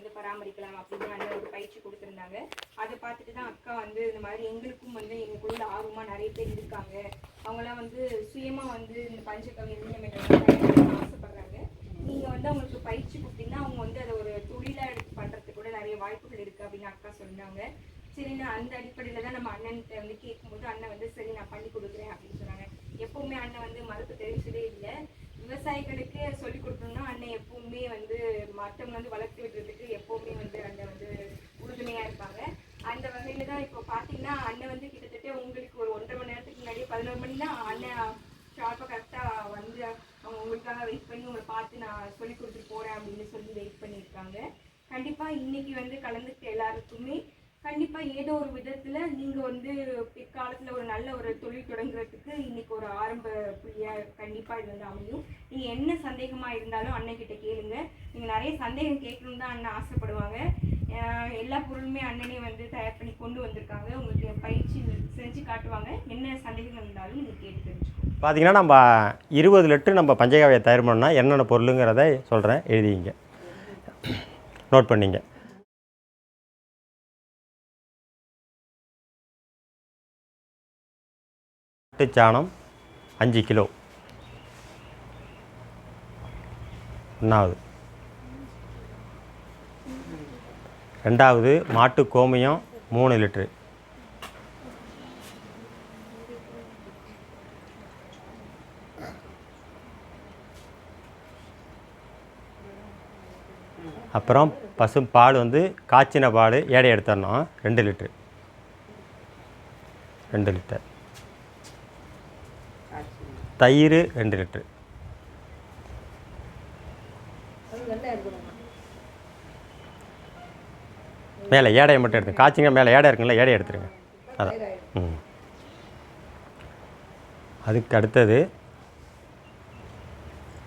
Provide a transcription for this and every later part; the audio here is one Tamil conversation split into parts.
வந்து பராமரிக்கலாம் அப்படின்னு அண்ணன் ஒரு பயிற்சி கொடுத்துருந்தாங்க. அதை பார்த்துட்டு தான் அக்கா வந்து இந்த மாதிரி எங்களுக்கும் வந்து எங்களுக்குள்ள ஆர்வமாக நிறைய பேர் இருக்காங்க. அவங்களாம் வந்து சுயமாக வந்து இந்த பஞ்சகவி இளைஞர்கள் ஆசைப்படுறாங்க. நீங்கள் வந்து அவங்களுக்கு பயிற்சி கொடுத்தீங்கன்னா அவங்க வந்து அதை ஒரு தொழிலாக எடுத்து பண்ணுறதுக்கு கூட நிறைய வாய்ப்புகள் இருக்குது அப்படின்னு அக்கா சொன்னாங்க. சரி நான் அந்த அடிப்படையில் தான் நம்ம அண்ணன்கிட்ட வந்து கேட்கும்போது அண்ணன் வந்து சரி நான் பண்ணி கொடுக்குறேன் அப்படின்னு சொன்னாங்க. எப்பவுமே அண்ணன் வந்து மறுப்பு தெரிவிச்சதே இல்லை. விவசாயிகளுக்கு சொல்லி கொடுக்கணும்னா அண்ணன் எப்பவுமே வந்து மற்றவங்க வந்து வளர்த்து விடுறதுக்கு எப்பவுமே வந்து அண்ணன் வந்து உறுதுணையா இருப்பாங்க. அந்த வகையில தான் இப்போ பார்த்தீங்கன்னா அண்ணன் வந்து கிட்டத்தட்ட உங்களுக்கு ஒரு ஒன்றரை மணி நேரத்துக்கு முன்னாடி பதினோரு மணி தான் அண்ணன் ஷார்ப்பாக கரெக்டாக வந்து அவங்க உங்களுக்காக வெயிட் பண்ணி உங்களை பார்த்து நான் சொல்லி கொடுத்துட்டு போறேன் அப்படின்னு சொல்லி வெயிட் பண்ணியிருக்காங்க. கண்டிப்பாக இன்னைக்கு வந்து கலந்துக்கிட்ட எல்லாருக்குமே கண்டிப்பாக ஏதோ ஒரு பிற்காலத்துல ஒரு நல்ல ஒரு தொழில் தொடங்குறதுக்கு இன்னைக்கு ஒரு ஆரம்ப புள்ளியாக கண்டிப்பாக இது வந்து அமையும். நீங்கள் என்ன சந்தேகமாக இருந்தாலும் அண்ணன் கிட்ட கேளுங்க. நீங்கள் நிறைய சந்தேகம் கேட்கணும் தான் அண்ணன் ஆசைப்படுவாங்க. எல்லா பொருளுமே அண்ணனே வந்து தயார் பண்ணி கொண்டு வந்திருக்காங்க. உங்களுக்கு பயிற்சி செஞ்சு காட்டுவாங்க. என்ன சந்தேகங்கள் இருந்தாலும் நீங்கள் கேட்டு தெரிஞ்சுக்கோங்க. பார்த்தீங்கன்னா நம்ம இருபது லிட்டர் நம்ம பஞ்சகாவியை தயார் பண்ணோம்னா என்னென்ன பொருளுங்கிறத சொல்கிறேன் எழுதிங்க. நோட் பண்ணிங்க. சாணம் அஞ்சு கிலோ. ஒன்றாவது ரெண்டாவது மாட்டு கோமியம் மூணு லிட்ரு அப்புறம் பசும் பால் வந்து காய்ச்சின பால் ஏடை எடுத்துடணும். ரெண்டு லிட்ரு ரெண்டு லிட்டர். தயிர் ரெண்டு லிட்ரு மேலே ஏடையை மட்டும் எடுத்துங்க. காய்ச்சிங்க மேலே ஏடை இருக்குங்களா? ஏடையை எடுத்துருங்க. அதான். ம். அதுக்கு அடுத்தது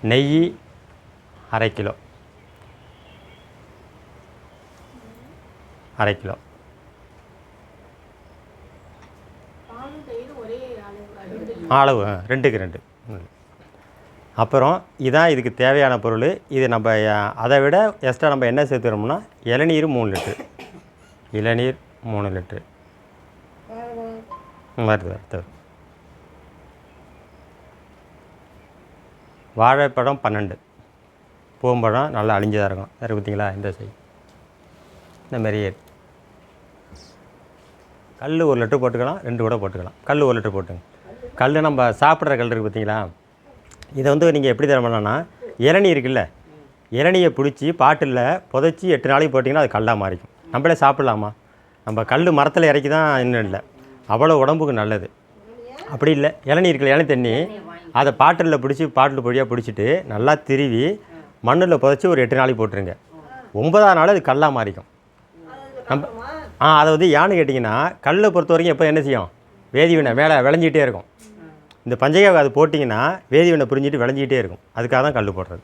நெய் அரை கிலோ. அரை கிலோ. அளவு ஆ, ரெண்டுக்கு ரெண்டு. ம். அப்புறம் இதான் இதுக்கு தேவையான பொருள். இது நம்ம அதை விட எக்ஸ்ட்ரா நம்ம என்ன சேர்த்துக்கிறோம்னா இளநீர் மூணு லிட்ரு இளநீர் மூணு லிட்ரு வருது வருது வாழைப்பழம் பன்னெண்டு. பூம்பழம் நல்லா அழிஞ்சதாக இருக்கும். சரி பார்த்தீங்களா இந்த சைடு இந்த மாதிரியே கல் ஒரு லிட்டர் போட்டுக்கலாம் ரெண்டு கூட போட்டுக்கலாம். கல் ஒரு லிட்டர் போட்டுங்க. கல் நம்ம சாப்பிட்ற கல் இருக்குது பார்த்தீங்களா? இதை வந்து நீங்கள் எப்படி தர பண்ணலாம்னா இளநீ இருக்குல்ல இளநியை பிடிச்சி பாட்டில் புதைச்சி எட்டு நாளைக்கு போட்டிங்கன்னா அது கல்லாக மாறிக்கும். நம்மளே சாப்பிட்லாமா? நம்ம கல் மரத்தில் இறக்கி தான் இன்னும் இல்லை. அவ்வளோ உடம்புக்கு நல்லது. அப்படி இல்லை. இளநீ இருக்குல்ல இளநீ தண்ணி அதை பாட்டிலில் பிடிச்சி பாட்டில் பொழியாக பிடிச்சிட்டு நல்லா திருவி மண்ணில் புதைச்சி ஒரு எட்டு நாளைக்கு போட்டுருங்க. ஒன்பதாம் நாள் அது கல்லாக மாறிக்கும். நம்ம ஆ அதை வந்து ஏன்னு கேட்டிங்கன்னா கல்லை பொறுத்த வரைக்கும் எப்போ என்ன செய்யும்? வேதிவினை மேலே விளைஞ்சிக்கிட்டே இருக்கும். இந்த பஞ்சகாவை அது போட்டிங்கன்னா வேதிவினை புரிஞ்சிட்டு விளைஞ்சிக்கிட்டே இருக்கும். அதுக்காக தான் கல் போடுறது.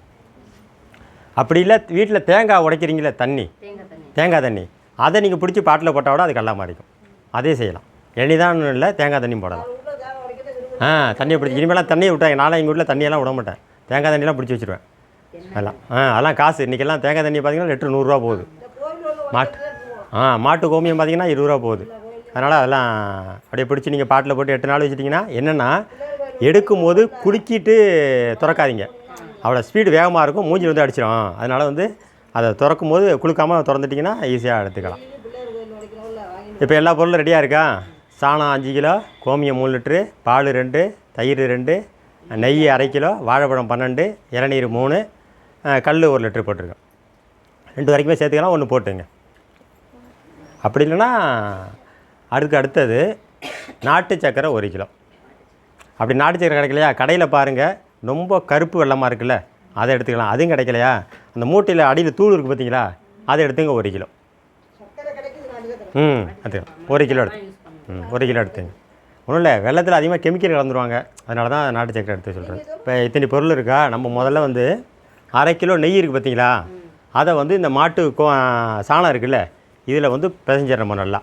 அப்படி இல்லை வீட்டில் தேங்காய் உடைக்கிறீங்களே தண்ணி. தேங்காய் தண்ணி. அதை நீங்கள் பிடிச்சி பாட்டில் போட்டால் விட அது கல்லாக மாறிக்கும். அதே செய்யலாம். எளிதான் இல்லை தேங்காய் தண்ணியும் போடலாம். ஆ தண்ணியை பிடிச்சி இனிமேலாம் தண்ணியை விட்டாங்க. நானும் எங்கள் வீட்டில் தண்ணியெல்லாம் விட மாட்டேன். தேங்காய் தண்ணியெல்லாம் பிடிச்சி வச்சுருவேன். அதெல்லாம். ஆ அதெல்லாம் காசு. இன்றைக்கெல்லாம் தேங்காய் தண்ணி பார்த்தீங்கன்னா லிட்டர் நூறுரூவா போகுது. மாட்டு ஆ மாட்டு கோமியம் பார்த்தீங்கன்னா இருபது ரூபா போகுது. அதனால் அதெல்லாம் அப்படியே பிடிச்சி நீங்கள் பாட்டில் போட்டு எட்டு நாள் வச்சிட்டிங்கன்னா என்னென்னா எடுக்கும்போது குலுக்கிட்டு திறக்காதீங்க. அவ்வளோ ஸ்பீடு வேகமாக இருக்கும். மூஞ்சில் வந்து அடிச்சிடும் அதனால் வந்து அதை திறக்கும் போது குலுக்காமல் திறந்துட்டிங்கன்னா ஈஸியாக எடுத்துக்கலாம். இப்போ எல்லா பொருளும் ரெடியாக இருக்கா? சாணம் அஞ்சு கிலோ கோமியம் மூணு லிட்ரு பால் ரெண்டு தயிர் ரெண்டு நெய் அரை கிலோ வாழைப்பழம் பன்னெண்டு இளநீர் மூணு கல் ஒரு லிட்ரு போட்டிருக்கேன். ரெண்டு வரைக்குமே சேர்த்துக்கலாம் ஒன்று போட்டுங்க. அப்படி இல்லைன்னா அதுக்கு அடுத்தது நாட்டு சக்கரை ஒரு கிலோ. அப்படி நாட்டு சக்கரை கிடைக்கலையா? கடையில் பாருங்கள் ரொம்ப கருப்பு வெள்ளமாக இருக்குல்ல அதை எடுத்துக்கலாம். அதுவும் கிடைக்கலையா? அந்த மூட்டையில் அடியில் தூள் இருக்குது பார்த்தீங்களா? அதை எடுத்துங்க ஒரு கிலோ. ம் அது ஒரு கிலோ எடுத்து. ம் ஒரு கிலோ எடுத்துங்க. ஒன்றும் இல்லை வெள்ளத்தில் அதிகமாக கெமிக்கல் கலந்துருவாங்க. அதனால தான் நாட்டு சக்கரை எடுத்து சொல்கிறேன் இப்போ இத்தனை பொருள் இருக்கா? நம்ம முதல்ல வந்து அரை கிலோ நெய் இருக்குது பார்த்தீங்களா? அதை வந்து இந்த மாட்டு கோ சாணம் இருக்குல்ல இதில் வந்து பிசைஞ்சிடணும் நம்ம நல்லா.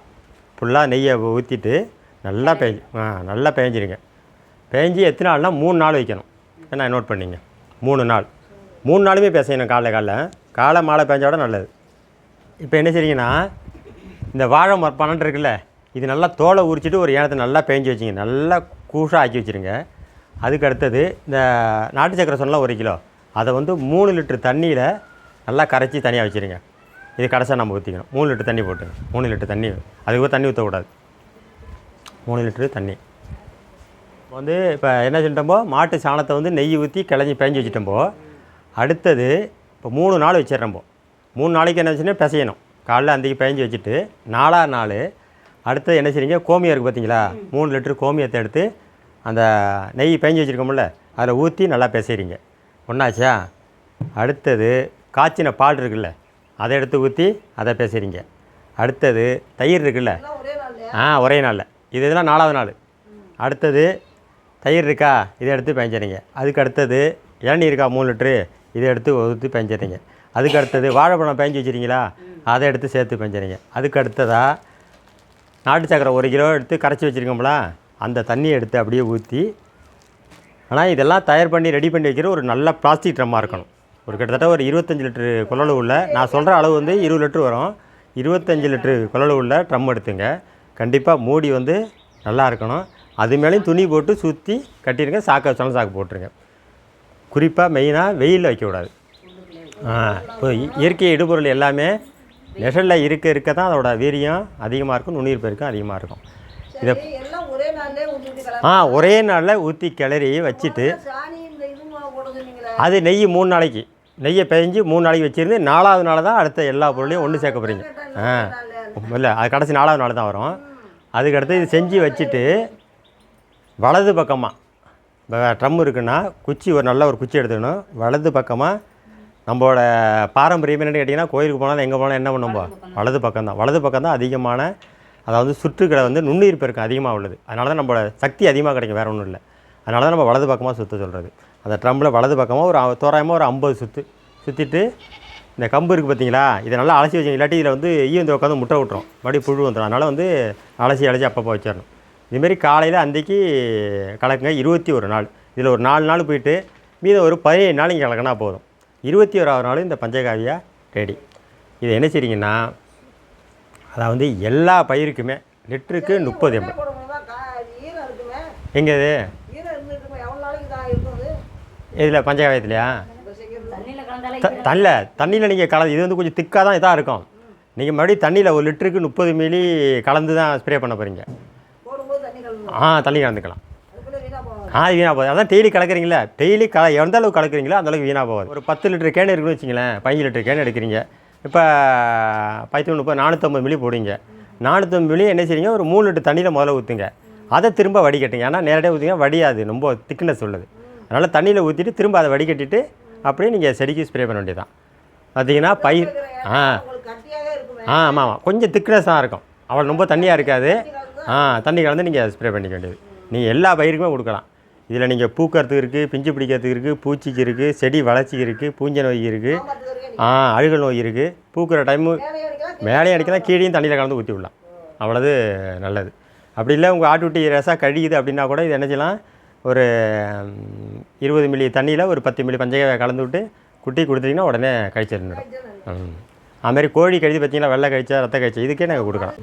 ஃபுல்லாக நெய்யை ஊற்றிட்டு நல்லா பேஞ்சு ஆ நல்லா பேஞ்சிருங்க பேஞ்சு எத்தனை நாள்னா மூணு நாள் வைக்கணும். என்ன நோட் பண்ணிங்க. மூணு நாள். மூணு நாளுமே பேசணும் காலைல காலைல. காலை மாலை பேஞ்சா விட நல்லது. இப்போ என்ன செய்றீங்கன்னா இந்த வாழை மர பன்னெண்டு இருக்குல்ல இது நல்லா தோலை உரிச்சிட்டு ஒரு ஏனத்தை நல்லா பேஞ்சு வச்சிங்க. நல்லா கூஷாக ஆக்கி வச்சுருங்க. அதுக்கு அடுத்தது இந்த நாட்டு சக்கரை சொன்னலாம் ஒரு கிலோ. அதை வந்து மூணு லிட்டர் தண்ணியில் நல்லா கரைச்சி தனியாக வச்சுருங்க. இது கடைசியாக நம்ம ஊற்றிக்கணும் மூணு லிட்டர் தண்ணி போட்டுங்க. மூணு லிட்டர் தண்ணி அதுக்கு தண்ணி ஊற்றக்கூடாது மூணு லிட்டரு தண்ணி. வந்து இப்போ என்ன செஞ்சிட்டோம்போ மாட்டு சாணத்தை வந்து நெய் ஊற்றி கிளஞ்சி பேஞ்சு வச்சுட்டோம்போ அடுத்தது இப்போ மூணு நாள் வச்சிடுறோம்போ. மூணு நாளைக்கு என்ன வச்சுன்னா பிசையணும். காலைல அன்றைக்கி பேஞ்சு வச்சுட்டு நாலாவது நாள் அடுத்தது என்ன செய்றீங்க கோமியம் இருக்குது பார்த்தீங்களா மூணு லிட்டர் கோமியத்தை எடுத்து அந்த நெய் பேஞ்சு வச்சுருக்கோம்ல அதில் ஊற்றி நல்லா பிசைறீங்க. ஒன்றாச்சா அடுத்தது காய்ச்சின பால் இருக்குல்ல அதை எடுத்து ஊற்றி அதை பேசுகிறீங்க அடுத்தது தயிர் இருக்குல்ல ஆ ஒரே நாளில். இது இதெல்லாம் நாலாவது நாள். அடுத்தது தயிர் இருக்கா? இதை எடுத்து பயஞ்சிறீங்க அதுக்கு அடுத்தது இளநீர் இருக்கா? மூணு லிட்ரு இதை எடுத்து ஊற்றி பயஞ்சிறீங்க அதுக்கு அடுத்தது வாழைப்பழம் பயஞ்சு வச்சுருங்களா அதை எடுத்து சேர்த்து பயஞ்சிறீங்க அதுக்கு அடுத்ததாக நாட்டு சக்கரை ஒரு கிலோ எடுத்து கரைச்சி வச்சுருக்கோம்ல அந்த தண்ணியை எடுத்து அப்படியே ஊற்றி ஆனால் இதெல்லாம் தயார் பண்ணி ரெடி பண்ணி வைக்கிற ஒரு நல்ல பிளாஸ்டிக் ட்ரம்மாக இருக்கணும். ஒரு கிட்டத்தட்ட ஒரு இருபத்தஞ்சி லிட்டரு கொள்ளளவு உள்ள நான் சொல்கிற அளவு வந்து இருபது லிட்ரு வரும். இருபத்தஞ்சி லிட்ரு கொள்ளளவு உள்ள ட்ரம் எடுத்துங்க. கண்டிப்பாக மூடி வந்து நல்லா இருக்கணும். அது மேலேயும் துணி போட்டு சுற்றி கட்டிடுங்க சாக்கை வச்சாலும் சாக்கு போட்டுருங்க. குறிப்பாக மெயினாக வெயிலில் வைக்கக்கூடாது. ஆ இப்போ இயற்கை இடுபொருள் எல்லாமே நெசலில் இருக்க இருக்க தான் அதோட வீரியம் அதிகமாக இருக்கும் நுண்ணீர் பெருக்கம் அதிகமாக இருக்கும். இதை ஆ ஒரே நாளில் ஊற்றி கிளறி வச்சுட்டு அது நெய் மூணு நாளைக்கு. நெய்யை பிழிஞ்சு மூணு நாளைக்கு வச்சிருந்து நாலாவது நாள் தான் அடுத்த எல்லா பொருளையும் ஒன்று சேர்க்க போகிறீங்க ஆ இல்லை அது கடைசி நாலாவது நாள் தான் வரும். அதுக்கு அடுத்து இது செஞ்சு வச்சுட்டு வலது பக்கமாக இப்போ ட்ரம் இருக்குன்னா குச்சி ஒரு நல்ல ஒரு குச்சி எடுத்துக்கணும். வலது பக்கமாக நம்மளோட பாரம்பரியம் என்னென்னு கேட்டிங்கன்னா கோயிலுக்கு போனாலும் எங்கே போனாலும் என்ன பண்ணும்போ வலது பக்கம் தான் வலது பக்கம் தான் அதிகமான அதாவது சுற்றுக்களை வந்து நுண்ணுயிர் பெருக்கம் அதிகமாக உள்ளது. அதனால தான் நம்மளோட சக்தி அதிகமாக கிடைக்கும் வேறு ஒன்றும் இல்லை. அதனால தான் நம்ம வலது பக்கமாக சுற்ற சொல்கிறது அந்த ட்ரம்மில் வலது பக்கமாக ஒரு தோராயமாக ஒரு ஐம்பது சுற்று சுற்றிட்டு இந்த கம்பு இருக்குது பார்த்தீங்களா இதை நல்லா அலசி வச்சிங்க இல்லாட்டி இதில் வந்து ஈ வந்து உட்காந்து முட்டை விட்டுரும். மறுபடியும் புழு வந்துடும் அதனால் வந்து அலசி அலசி அப்பப்போ வச்சிடணும். இதுமாரி காலையில் அன்றைக்கி கலக்குங்க இருபத்தி ஒரு நாள். இதில் ஒரு நாலு நாள் போயிட்டு மீதம் ஒரு பதினேழு நாள் இங்கே கலக்கினா போதும். இருபத்தி ஓராவது நாள் இந்த பஞ்சகாவியா ரெடி. இதை என்ன செய்றீங்கன்னா அதாவது எல்லா பயிருக்குமே லிட்டருக்கு முப்பது எம்எல் எங்கே இது இதில் பஞ்சகாவியத்துலையா? தண்ணியில் தண்ணியில் தண்ணியில் நீங்கள் கலந்து இது வந்து கொஞ்சம் திக்காக தான் இதாக இருக்கும் நீங்கள் மறுபடியும் தண்ணியில் ஒரு லிட்டருக்கு முப்பது மில்லி கலந்து தான் ஸ்ப்ரே பண்ண போகிறீங்க ஆ தண்ணி கலந்துக்கலாம் ஆ வீணாக போகுது. அதான் டெய்லி கலக்குறீங்களா டெய்லி க எந்த அளவுக்கு கலக்குறீங்களோ அந்த அளவுக்கு வீணாக போகாது. ஒரு பத்து லிட்டர் கேன் இருக்குன்னு வச்சிங்களேன் பதினஞ்சு லிட்டர் கேன் எடுக்கிறீங்க. இப்போ பத்து முப்பது நானூற்றம்பது மில்லி போடுவீங்க நானூற்றம்பது மில்லி என்ன செய்றீங்க? ஒரு மூணு லிட்டர் தண்ணியில் முதல்ல ஊற்றுங்க அதை திரும்ப வடிகட்டுங்க. ஏன்னா நேரடியாக ஊற்றிங்க வடியாது. ரொம்ப திக்னஸ் உள்ளது. அதனால் தண்ணியில் ஊற்றிட்டு திரும்ப அதை வடிகட்டிட்டு அப்படியே நீங்கள் செடிக்கு ஸ்ப்ரே பண்ண வேண்டியதான் பார்த்தீங்கன்னா பயிர் ஆ. ஆ ஆமாம் ஆமாம் கொஞ்சம் திக்னஸாக இருக்கும். அவ்வளோ ரொம்ப தண்ணியாக இருக்காது. ஆ தண்ணி கலந்து நீங்கள் ஸ்ப்ரே பண்ணிக்க வேண்டியது. நீங்கள் எல்லா பயிருக்குமே கொடுக்கலாம். இதில் நீங்கள் பூக்கறதுக்கு இருக்குது பிஞ்சு பிடிக்கிறதுக்கு இருக்குது பூச்சிக்கு இருக்குது செடி வளர்ச்சிக்கு இருக்குது பூஞ்சை நோய் இருக்குது ஆ அழுகல் நோய் இருக்குது பூக்கிற டைமு மேலே அடிக்கலாம் கீழேயும் தண்ணியில் கலந்து ஊற்றி விடலாம். அவ்வளோது நல்லது. அப்படி இல்லை உங்கள் ஆட்டுக்குட்டி ரசம் கழியுது அப்படின்னா கூட இது என்ன செய்யலாம்? ஒரு இருபது மில்லி தண்ணியில் ஒரு பத்து மில்லி பஞ்சகாவியை கலந்து விட்டு குட்டி கொடுத்தீங்கன்னா உடனே கழிச்சிடணும். ம். அதுமாதிரி கோழி கழிது பார்த்தீங்கன்னா வெள்ளை கழிச்சா ரத்த கழிச்சா இதுக்கே நாங்கள் கொடுக்கலாம்.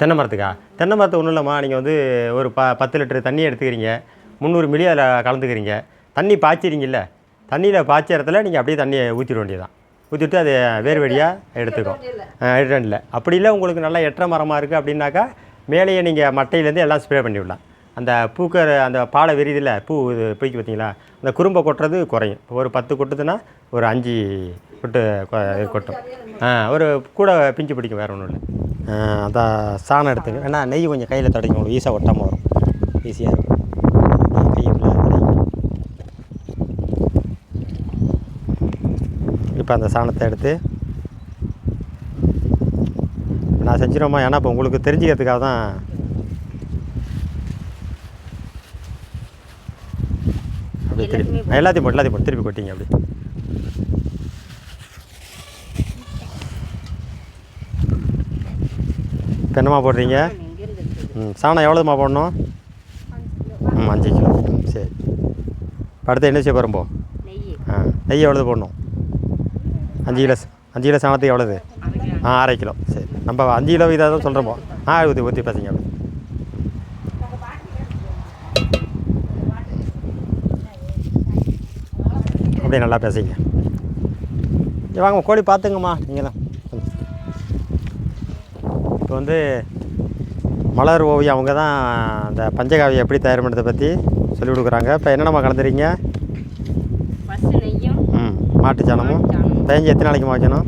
தென்னை மரத்துக்கா? தென்னை மரத்து ஒன்றும் இல்லைம்மா. நீங்கள் வந்து ஒரு ப பத்து லிட்டரு தண்ணி எடுத்துக்கிறீங்க. முந்நூறு மில்லி அதில் கலந்துக்கிறீங்க. தண்ணி பாய்ச்சிறீங்கல்ல? தண்ணியில் பாய்ச்ச இடத்துல நீங்கள் அப்படியே தண்ணியை ஊற்றிட வேண்டியதான் ஊற்றிட்டு அது வேறு வழியாக எடுத்துக்கும் எடுத்துல அப்படி இல்லை உங்களுக்கு நல்லா எட்டரை மரமாக இருக்குது அப்படின்னாக்கா மேலேயே நீங்கள் மட்டையிலேருந்து எல்லாம் ஸ்ப்ரே பண்ணி விடலாம் அந்த பூக்கிற அந்த பாலை விரிதில் பூ இது போய்க்கு பார்த்தீங்களா? அந்த குறும்பை கொட்டுறது குறையும். ஒரு பத்து கொட்டுதுன்னா ஒரு அஞ்சு கொட்டு கொ- இது கொட்டும். ஒரு கூட பிஞ்சு பிடிக்கும் வேறு ஒன்றும் இல்லை. அதான் சாணம் எடுத்துங்க. வேணா நெய் கொஞ்சம் கையில் தொடங்க உங்களுக்கு ஈஸியாக ஒட்டாமல் வரும். ஈஸியாக இருக்கும். இப்போ அந்த சாணத்தை எடுத்து நான் செஞ்சிருவோமா? ஏன்னா இப்போ உங்களுக்கு தெரிஞ்சுக்கிறதுக்காக தான். அப்படியே திருப்பி எல்லாத்தையும் போட்டு எல்லாத்தையும் போட்டு திருப்பி கொட்டிங்க அப்படி என்னம்மா போடுறீங்க? ம் சாணம் எவ்வளோதுமா போடணும்? ம் அஞ்சு கிலோ. ம் சரி. அடுத்து என்ன செய்ய போகிறோம் போ? ஆ நெய் எவ்வளோது போடணும்? அஞ்சு கிலோ அஞ்சு கிலோ சாணத்துக்கு எவ்வளோது? ஆ அரை கிலோ. சரி. நம்ம அஞ்சு கிலோ இதாக தான் சொல்கிறோமோ ஆ ஊற்றி ஊற்றி பேசுங்க. அப்படி அப்படியே நல்லா பேசுங்க. வாங்க கோழி பார்த்துங்கம்மா நீங்கள் தான் இப்போ வந்து மலர் ஓவியம் அவங்க தான் அந்த பஞ்சகாவியம் எப்படி தயார் பண்ணுறதை பற்றி சொல்லிக் கொடுக்குறாங்க. இப்போ கலந்துறீங்க ஃபஸ்ட்டு நெய்யும் ம் மாட்டு சாணமும். பேஞ்சு எத்தனை நாளைக்கு வைக்கணும்?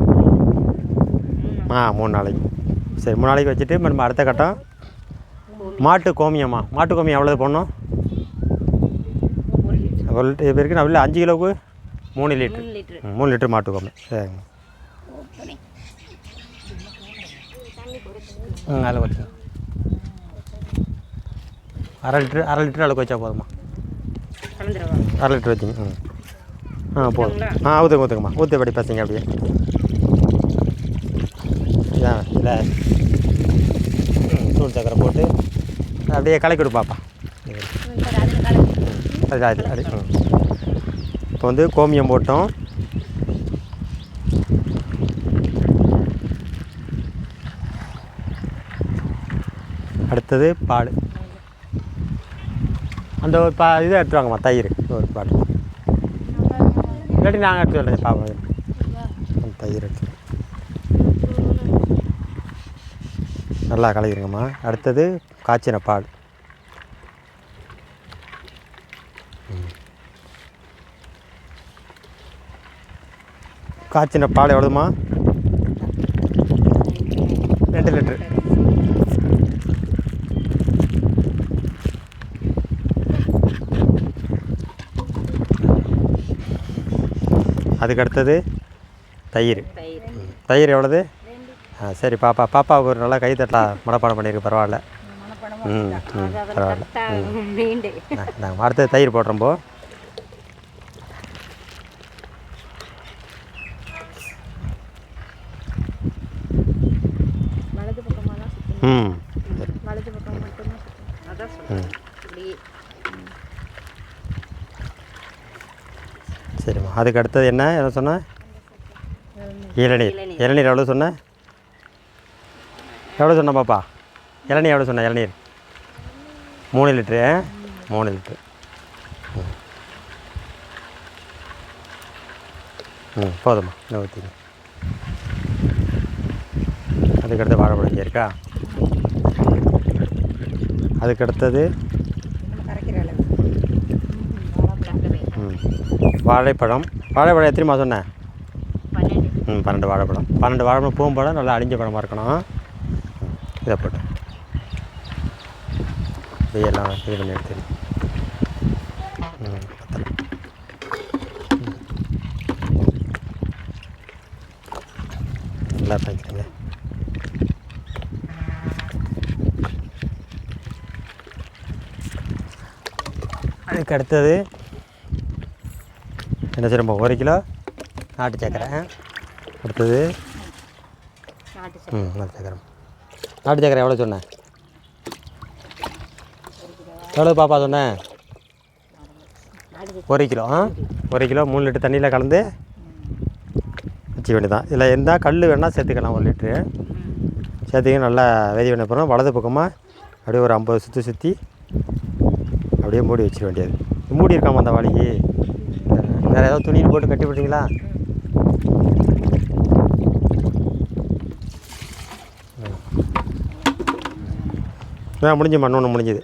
ஆ மூணு நாளைக்கு. சரி மூணு நாளைக்கு வச்சுட்டு இப்ப நம்ம அடுத்த கட்டம். மாட்டு கோமியம்மா. மாட்டு கோமியம் எவ்வளோ போடணும்? ஒரு லிட்டர். இருக்கு நான் இல்லை அஞ்சு கிலோவுக்கு மூணு லிட்டர். மூணு லிட்டர். ம், மூணு லிட்டர் மாட்டு கோமியம். சரிங்க. ம் அதில் வச்சு அரை லிட்டரு அரை லிட்டர் அளவுக்கு வச்சா போதுமா அரை லிட்டர் வச்சுங்க. ம். ஆ போதும்? ஆ ஊற்றுங்க ஊற்றுங்கம்மா ஊற்றி படி பேசுங்க அப்படியே. இதான் இல்லை தூள் சக்கரை போட்டு அப்படியே கலக்கி விடு பாப்பா. அது அது. இப்போ வந்து கோமியம் போட்டோம். அடுத்தது பால். அந்த ஒரு பா இதை எடுத்துருவாங்கம்மா தயிர் ஒரு பாட்டு இல்லாட்டி நாங்கள் எடுத்து வரேன் பாப்பா அந்த தயிர் எடுத்து நல்லா கலக்கிருங்கம்மா. அடுத்தது காய்ச்சின பால். காய்ச்சின பால் எவ்வளோதுமா ரெண்டு லிட்ரு அதுக்கு அடுத்தது தயிர். தயிர். தயிர் எவ்வளோது ஆ சரி பாப்பா பாப்பாவுக்கு ஒரு நல்லா கை தட்டலாம் மனப்பாடம் பண்ணியிருக்கு பரவாயில்ல. ம் ம் பரவாயில்ல. நான் நான் அடுத்தது தயிர் போடுறோம்போ ம் ம். சரிம்மா. அதுக்கு அடுத்தது என்ன? என்ன சொன்ன? இளநீர். இளநீர். எவ்வளோ சொன்ன? எவ்வளோ சொன்ன பாப்பா? இளநீர் எவ்வளோ சொன்ன? இளநீர். மூணு லிட்ரு மூணு லிட்ரு ம். போதும்மா. இன்னும் ஊற்றிங்க அதுக்கடுத்து வாழைப்பழம் இங்கே இருக்கா? அதுக்கு அடுத்தது கரைக்கிற அளவு. சர்க்கரை ம். வாழைப்பழம். வாழைப்பழம் எத்தனைமா சொன்னேன் ம் பன்னெண்டு வாழைப்பழம். பன்னெண்டு வாழைப்பழம் பூம்பழம் நல்லா அழிஞ்ச பழமாக இருக்கணும். இதை போட்டு. எல்லாம் இது பண்ணி எடுத்து. ம். நல்லா பண்ணிக்கிறேங்க அதுக்கு அடுத்தது என்ன செய்யணும் ஒரு கிலோ நாட்டு சக்கரை. அடுத்தது? ம் நாட்டு சக்கரை. நாட்டு சக்கரை எவ்வளோ சொன்னேன்? எவ்வளோ பாப்பா சொன்னேன்? ஒரு கிலோ ஆ? ஒரு கிலோ மூணு லிட்டர் தண்ணியில் கலந்து வச்சுக்க வேண்டியதான் இதில் எந்த கல் வேணால் சேர்த்துக்கலாம் ஒரு லிட்ரு சேர்த்துக்க நல்லா வேதி பண்ண போகிறோம் வலது பக்கமாக அப்படியே ஒரு ஐம்பது சுற்றி சுற்றி அப்படியே மூடி வச்சிட வேண்டியது. மூடி இருக்காமா அந்த வாளிக்கு? வேறு ஏதாவது துணியில் போட்டு கட்டி விட்டீங்களா ஆ. முடிஞ்சுமா இன்னொன்று முடிஞ்சுது.